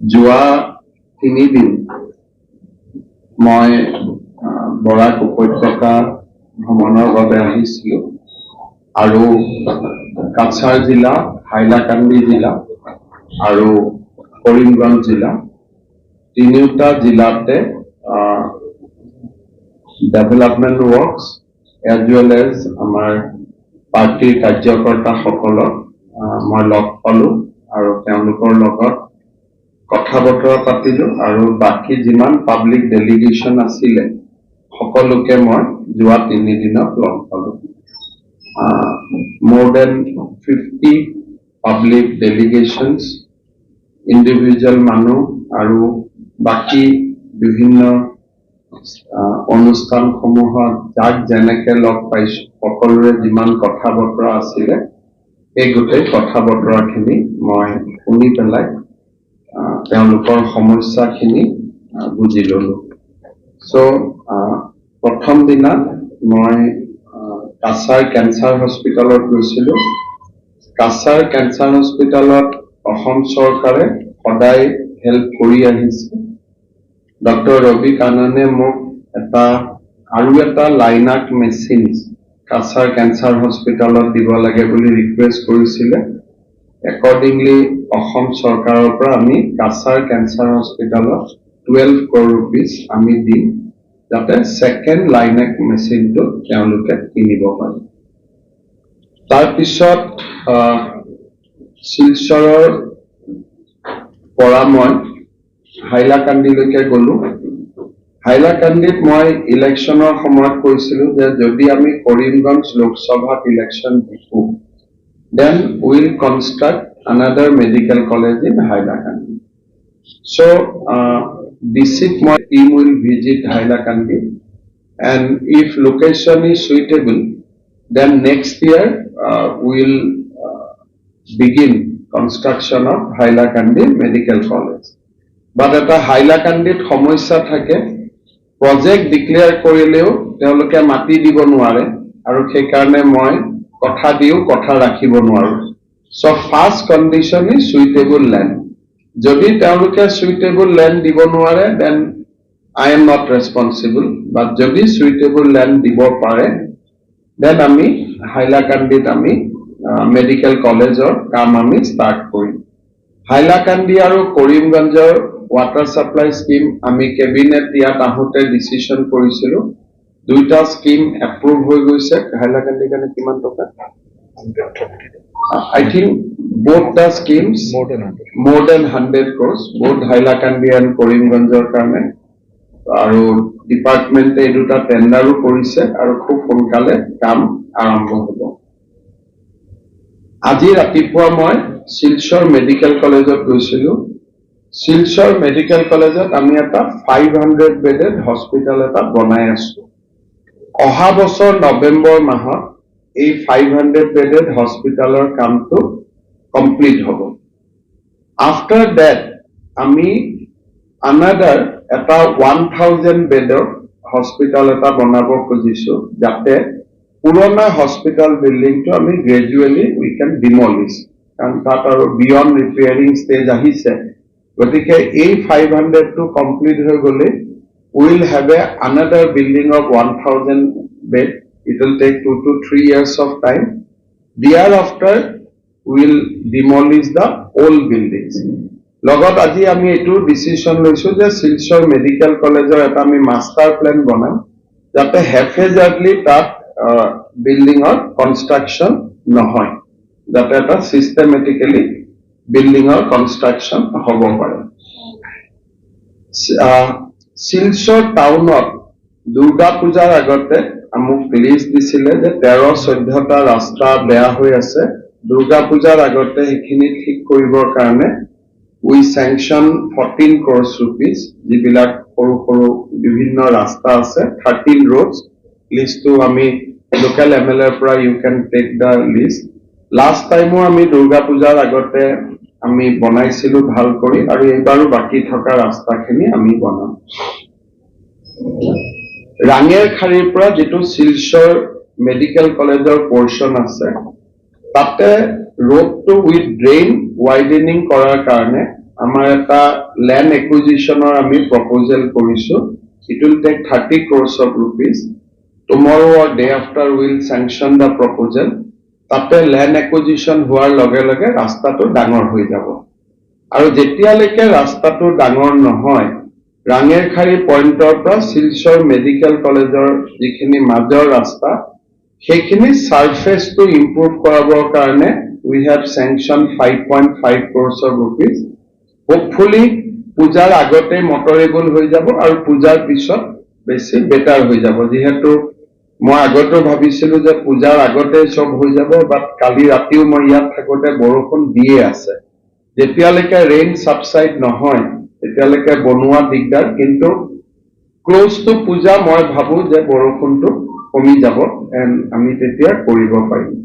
যোৱা তিনিদিন মই বৰাক উপত্যকা ভ্ৰমণৰ বাবে আহিছিলো। আৰু কাছাৰ জিলা, হাইলাকান্দি জিলা আৰু কৰিমগঞ্জ জিলা। তিনিওটা জিলাতে development works as well as আমাৰ পাৰ্টীৰ কাৰ্যকৰ্তাসকলক মই লগ পালো আৰু তেওঁলোকৰ লগত কথা বতৰা পাতিলো আৰু বাকী যিমান পাব্লিক ডেলিগেশ্যন আছিলে সকলোকে মই যোৱা তিনিদিনত লগ পালো। more than 50 public delegations, individual মানুহ আৰু বাকী বিভিন্ন অনুষ্ঠানসমূহত যাক যেনেকে লগ পাইছো সকলোৰে যিমান কথা বতৰা আছিলে সেই গোটেই কথা বতৰাখিনি মই শুনি পেলাই তেওঁলোকৰ সমস্যাখিনি বুজি ললো। চ' প্ৰথম দিনা মই কাছাৰ কেঞ্চাৰ হস্পিটেলত গৈছিলো। কাছাৰ কেঞ্চাৰ হস্পিটেলত অসম চৰকাৰে সদায় হেল্প কৰি আহিছে। ডক্টৰ ৰবি কাননে মোক এটা, আৰু এটা লাইনাক মেচিন কাছাৰ কেঞ্চাৰ হস্পিটেলত দিব লাগে বুলি ৰিকুৱেষ্ট কৰিছিলে। একৰ্ডিংলি অসম চৰকাৰৰ পৰা আমি কাছাৰ কেঞ্চাৰ হস্পিটেলত টুৱেলভ ক্ৰ'ৰ ৰুপিজ আমি দিম, যাতে ছেকেণ্ড লাইনেক মেচিনটো তেওঁলোকে কিনিব পাৰে। তাৰপিছত শিলচৰৰ পৰা মই হাইলাকান্দিলৈকে গলো। হাইলাকান্দিত মই ইলেকশ্যনৰ সময়ত কৈছিলো যে যদি আমি কৰিমগঞ্জ লোকসভাত election Ziko then will construct another medical college in Hailakandi. So, uh, district team will visit Hailakandi and if location is suitable, then next year uh, we'll uh, begin construction of Hailakandi Medical College. But এটা হাইলাকান্দিত সমস্যা থাকে project declare কৰিলেও তেওঁলোকে মাটি দিব নোৱাৰে আৰু সেইকাৰণে মই কথা দিও, কথা ৰাখিব নোৱাৰো। So' first condition is suitable land যদি তেওঁলোকে সুইটেবল লেণ্ড দিব নোৱাৰে then I am not responsible but যদি সুইটেবল লেণ্ড দিব পাৰে দেন আমি হাইলাকান্দিত আমি মেডিকেল কলেজৰ কাম আমি ষ্টাৰ্ট কৰিম। হাইলাকান্দি আৰু কৰিমগঞ্জৰ ৱাটাৰ ছাপ্লাই স্কিম আমি কেবিনেট ইয়াত আহোঁতে ডিচিশ্যন কৰিছিলো। দুইটা স্কিম এপ্ৰুভ হৈ গৈছে। হাইলাকান্দিৰ কাৰণে কিমান টকা? I think both the schemes More than 100. more than 100 crores. Both and কাৰণে। আৰু ডিপাৰ্টমেণ্টে এই দুটা টেণ্ডাৰো কৰিছে আৰু খুব সোনকালে কাম আৰম্ভ হ'ব। আজি ৰাতিপুৱা মই শিলচৰ মেডিকেল কলেজত গৈছিলো। শিলচৰ মেডিকেল কলেজত আমি এটা ফাইভ হাণ্ড্ৰেড বেডেড হস্পিটেল এটা বনাই আছো। অহা বছৰ নৱেম্বৰ মাহত এই ফাইভ হাণ্ড্ৰেড বেডেড হস্পিটেলৰ কামটো কমপ্লিট হ'ব। আফটাৰ ডেট আমি আনাডাৰ এটা ওৱান থাউজেণ্ড বেডৰ হস্পিটেল এটা বনাব খুজিছো যাতে পুৰণা হস্পিটেল বিল্ডিংটো আমি গ্ৰেজুৱেলি উই কেন ডিমলিছ কাৰণ তাত আৰু বিয়ণ্ড ৰিপেয়াৰিং ষ্টেজ আহিছে। গতিকে এই ফাইভ হাণ্ড্ৰেডটো কমপ্লিট হৈ গ'লে a another building of one thousand bed it will take two to three years of time thereafter will demolish the old buildings লগত আজি আমি এইটো ডিচিশ্যন লৈছো যে শিলচৰ মেডিকেল কলেজৰ এটা আমি মাষ্টাৰ প্লেন বনাম, যাতে হেফেজাৰ্ডলি তাত বিল্ডিঙৰ কনষ্ট্ৰাকশ্যন নহয়, যাতে এটা চিষ্টেমেটিকেলি বিল্ডিঙৰ কনষ্ট্ৰাকশ্যন হ'ব পাৰে। শিলচৰ টাউনত দুৰ্গা পূজাৰ আগতে মোক লিষ্ট দিছিলে যে তেৰ চৈধ্যটা ৰাস্তা বেয়া হৈ আছে। দুৰ্গা পূজাৰ আগতে সেইখিনি ঠিক কৰিবৰ কাৰণে we sanction fourteen crores rupees যিবিলাক সৰু সৰু বিভিন্ন ৰাস্তা আছে থাৰ্টিন ৰোডছ লিষ্টটো আমি লোকেল এম এল এৰ পৰা ইউ কেন টেক দ্য লিষ্ট লাষ্ট টাইমো আমি দুৰ্গা পূজাৰ আগতে আমি বনাইছিলো ভালো কৰি আৰু এইবাৰো বাকী থকা ৰাস্তাখিনি আমি বনাম। ৰাঙেৰ খাৰীৰ পৰা যিটো শিলচৰ মেডিকেল কলেজৰ পৰ্চন আছে, তাতে ৰোডটো উইথ ড্ৰেইন ৱাইডেনিং কৰাৰ কাৰণে আমাৰ এটা লেণ্ড একুইজিশ্যনৰ আমি প্ৰপ'জেল কৰিছো। It will take thirty crores of rupees tomorrow day after will sanction the proposal তাতে লেণ্ড একুইজিশ্যন হোৱাৰ লগে লগে ৰাস্তাটো ডাঙৰ হৈ যাব। আৰু যেতিয়ালৈকে ৰাস্তাটো ডাঙৰ নহয়, ৰাঙেৰখাৰী পইণ্টৰ পৰা শিলচৰ মেডিকেল কলেজৰ যিখিনি মাজৰ ৰাস্তা, সেইখিনি ছাৰফেচটো ইম্প্ৰুভ কৰাবৰ কাৰণে we have sanction five point five crores of rupees hopefully পূজাৰ আগতে মটৰেবল হৈ যাব আৰু পূজাৰ পিছত বেছি বেটাৰ হৈ যাব। যিহেতু মই আগতে ভাবিছিলো যে পূজাৰ আগতে চব হৈ যাব বাট কালি ৰাতিও মই ইয়াত থাকোতে বৰষুণ দিয়ে আছে। যেতিয়ালৈকে ৰেইন ছাবচাইড নহয়, তেতিয়ালৈকে বনোৱা দিগদাৰ, কিন্তু ক্ল'জ টু পূজা মই ভাবো যে বৰষুণটো কমি যাব এণ্ড আমি তেতিয়া কৰিব পাৰিম।